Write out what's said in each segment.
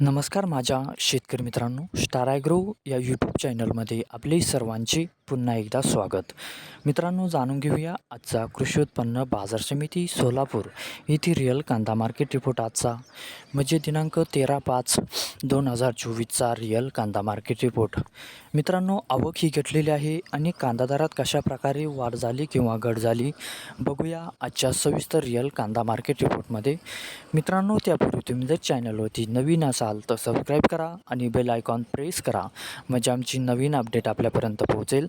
नमस्कार माझ्या शेतकरी मित्रांनो स्टार ॲग्रो या यूट्यूब चॅनलमध्ये आपले सर्वांचे पुन्हा एकदा स्वागत. मित्रांनो जाणून घेऊया आजचा कृषी उत्पन्न बाजार समिती सोलापूर येथे रिअल कांदा मार्केट रिपोर्ट आजचा. म्हणजे दिनांक तेरा पाच दोन हजार चोवीसचा रिअल कांदा मार्केट रिपोर्ट. मित्रांनो आवक ही घटलेली आहे आणि कांदा दरात कशा प्रकारे वाढ झाली किंवा घट झाली बघूया आजच्या सविस्तर रिअल कांदा मार्केट रिपोर्टमध्ये. मित्रांनो त्यापूर्वी तुम्ही जर चॅनलवरती नवीन असाल तर सबस्क्राईब करा आणि बेल आयकॉन प्रेस करा. म्हणजे आमची नवीन अपडेट आपल्यापर्यंत पोहोचेल.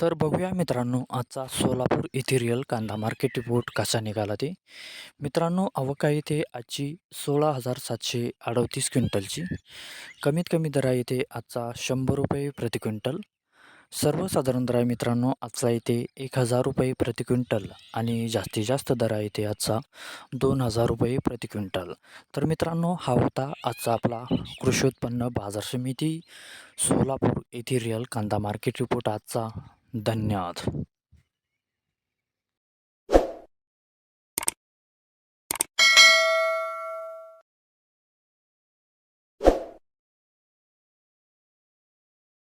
तर बघूया मित्रांनो आजचा सोलापूर इथिरियल कांदा मार्केट रिपोर्ट कसा निघाला ते. मित्रांनो अवका येथे आजची सोळा हजार सातशे अडतीस क्विंटलची. कमीत कमी दरा येथे आजचा शंभर रुपये प्रति क्विंटल. सर्वसाधारण दर आहे मित्रांनो आजचा येथे एक हजार रुपये प्रति क्विंटल आणि जास्तीत जास्त दरा येथे आजचा दोन हजार रुपये प्रति क्विंटल. तर मित्रांनो हा होता आजचा आपला कृषी उत्पन्न बाजार समिती सोलापूर येथील रिअल कांदा मार्केट रिपोर्ट आजचा धन्यवाद.